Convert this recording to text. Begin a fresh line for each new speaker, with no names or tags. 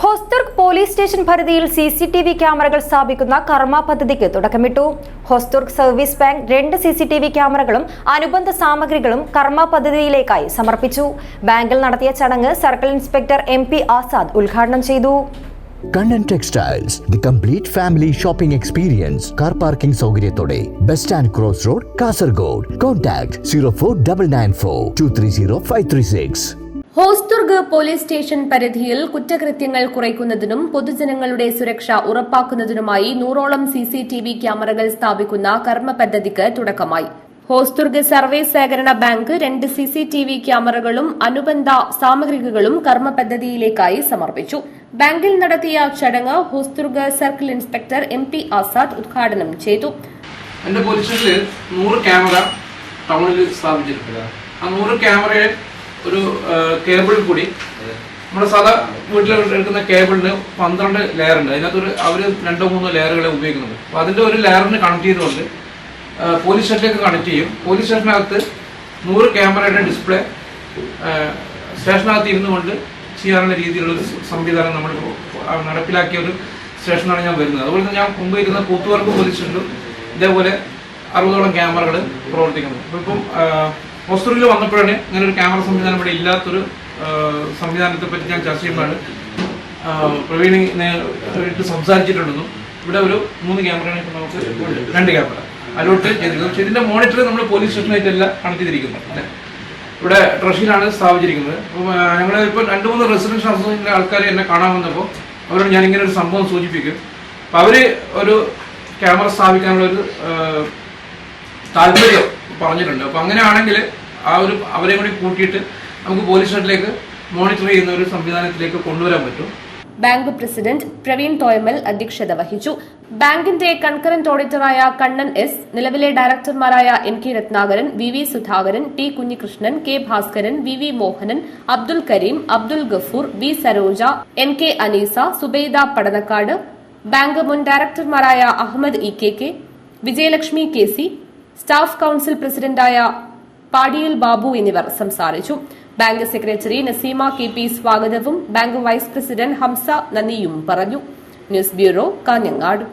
Hosdurg police station പരിധിയിൽ C C T V ക്യാമറകൾ സ്ഥാപിക്കുന്ന കർമ്മ പദ്ധതിക്ക് തുടക്കമിട്ടു. ഹൊസ്തുർഗ് സർവീസ് ബാങ്ക് രണ്ട് സി സി ടി വി ക്യാമറകളും അനുബന്ധ സാമഗ്രികളും കർമ്മ പദ്ധതിയിലേക്കായി സമർപ്പിച്ചു. ബാങ്കിൽ നടത്തിയ ചടങ്ങ് circle inspector M P Azad ഉദ്ഘാടനം ചെയ്തു.
Kannan textiles the complete family shopping experience car parking സൗകര്യത്തോടെ bus stand cross road Kasaragod contact zero four double nine four two three zero five three six
Hosdurg police station പരിധിയിൽ കുറ്റകൃത്യങ്ങൾ കുറയ്ക്കുന്നതിനും പൊതുജനങ്ങളുടെ സുരക്ഷ ഉറപ്പാക്കുന്നതിനുമായി നൂറോളം CCTV ക്യാമറകൾ സ്ഥാപിക്കുന്ന കർമ്മ പദ്ധതിക്ക് തുടക്കമായി. ഹോസ്ദുർഗ് സർവീസ് സഹകരണ ബാങ്ക് രണ്ട് സിസിടിവി ക്യാമറകളും അനുബന്ധ സാമഗ്രികളും കർമ്മ പദ്ധതിയിലേക്കായി സമർപ്പിച്ചു. ബാങ്കിൽ നടത്തിയ ചടങ്ങ് Hosdurg circle inspector M P Azad ഉദ്ഘാടനം ചെയ്തു.
ക്യാമറ ടൗണിൽ സ്ഥാപിച്ചിട്ടുണ്ട്. ആ നൂറ് ക്യാമറയെ ഒരു കേബിൾ കൂടി. നമ്മുടെ സാധാ വീട്ടിൽ എടുക്കുന്ന കേബിളിന് പന്ത്രണ്ട് ലെയർ ഉണ്ട്. അതിനകത്ത് ഒരു അവർ രണ്ടോ മൂന്നോ ലെയറുകളെ ഉപയോഗിക്കുന്നുണ്ട്. അപ്പോൾ അതിന്റെ ഒരു ലെയറിന് കണക്ട് ചെയ്തുകൊണ്ട് പോലീസ് സ്റ്റേഷനിലേക്ക് കണക്ട് ചെയ്യും. പോലീസ് സ്റ്റേഷനകത്ത് നൂറ് ക്യാമറയുടെ ഡിസ്പ്ലേ സ്റ്റേഷനകത്ത് ഇരുന്നു കൊണ്ട് ചെയ്യാനുള്ള രീതിയിലുള്ള ഒരു സംവിധാനം നമ്മൾ നടപ്പിലാക്കിയ ഒരു സ്റ്റേഷനാണ് ഞാൻ വരുന്നത്. അതുപോലെ തന്നെ ഞാൻ മുമ്പ് ഇരുന്ന കൂത്തുപറമ്പ് പോലീസ് സ്റ്റേഷനിലും ഇതേപോലെ അറുപതോളം ക്യാമറകൾ പ്രവർത്തിക്കുന്നു അപ്പം ഇപ്പം ഹോസ്പിറ്റലിൽ വന്നപ്പോഴാണ് ഇങ്ങനെ ഒരു ക്യാമറ സംവിധാനം ഇവിടെ ഇല്ലാത്തൊരു സംവിധാനത്തെ പറ്റി ഞാൻ ചർച്ച ചെയ്യുമ്പോഴാണ് പ്രവീണിനെ ഇട്ട് സംസാരിച്ചിട്ടുണ്ടെന്നും ഇവിടെ ഒരു മൂന്ന് ക്യാമറയാണ് ഇപ്പം നമുക്ക് രണ്ട് ക്യാമറ. അലോട്ട് ചെയ്തിരിക്കുന്നത്. പക്ഷേ ഇതിന്റെ മോണിറ്റർ നമ്മൾ പോലീസ് സ്റ്റേഷനായിട്ടല്ല കണക്ട് ചെയ്തിരിക്കുന്നത് ഇവിടെ ട്രഷിലാണ് സ്ഥാപിച്ചിരിക്കുന്നത്. അപ്പോൾ ഞങ്ങൾ ഇപ്പോൾ രണ്ട് മൂന്ന് റെസിഡൻഷ്യൽ അസോസിയേഷനിലെ ആൾക്കാർ എന്നെ കാണാൻ വന്നപ്പോൾ അവരോട് ഞാൻ ഇങ്ങനെ ഒരു സംഭവം സൂചിപ്പിക്കും. അപ്പോൾ അവർ ഒരു ക്യാമറ സ്ഥാപിക്കാനുള്ള ഒരു താല്പര്യം പറഞ്ഞിട്ടുണ്ട്. അപ്പോൾ അങ്ങനെയാണെങ്കിൽ ആ ഒരു അവരെ കൂടി കൂട്ടിയിട്ട് നമുക്ക് പോലീസ് സ്റ്റേഷനിലേക്ക് മോണിറ്റർ ചെയ്യുന്ന ഒരു സംവിധാനത്തിലേക്ക് കൊണ്ടുവരാൻ പറ്റും.
ബാങ്ക് പ്രസിഡന്റ് പ്രവീൺ തോയമൽ അധ്യക്ഷത വഹിച്ചു. ബാങ്കിന്റെ കൺകറന്റ് ഓഡിറ്ററായ കണ്ണൻ എസ് നിലവിലെ ഡയറക്ടർമാരായ N K Ratnakaran V V Sudhakaran T Kunhikrishnan K Bhaskaran V V Mohanan Abdul Kareem Abdul Gafoor V Saroja N K Aneesa Subaida Padannakkad bank മുൻ ഡയറക്ടർമാരായ Ahmed E K K Vijayalakshmi K C staff council പ്രസിഡന്റായ പാടിയിൽ ബാബു എന്നിവർ സംസാരിച്ചു. Bank secretary Naseema K P സ്വാഗതവും bank vice president Hamsa നന്ദിയും പറഞ്ഞു. News bureau Kanhangad.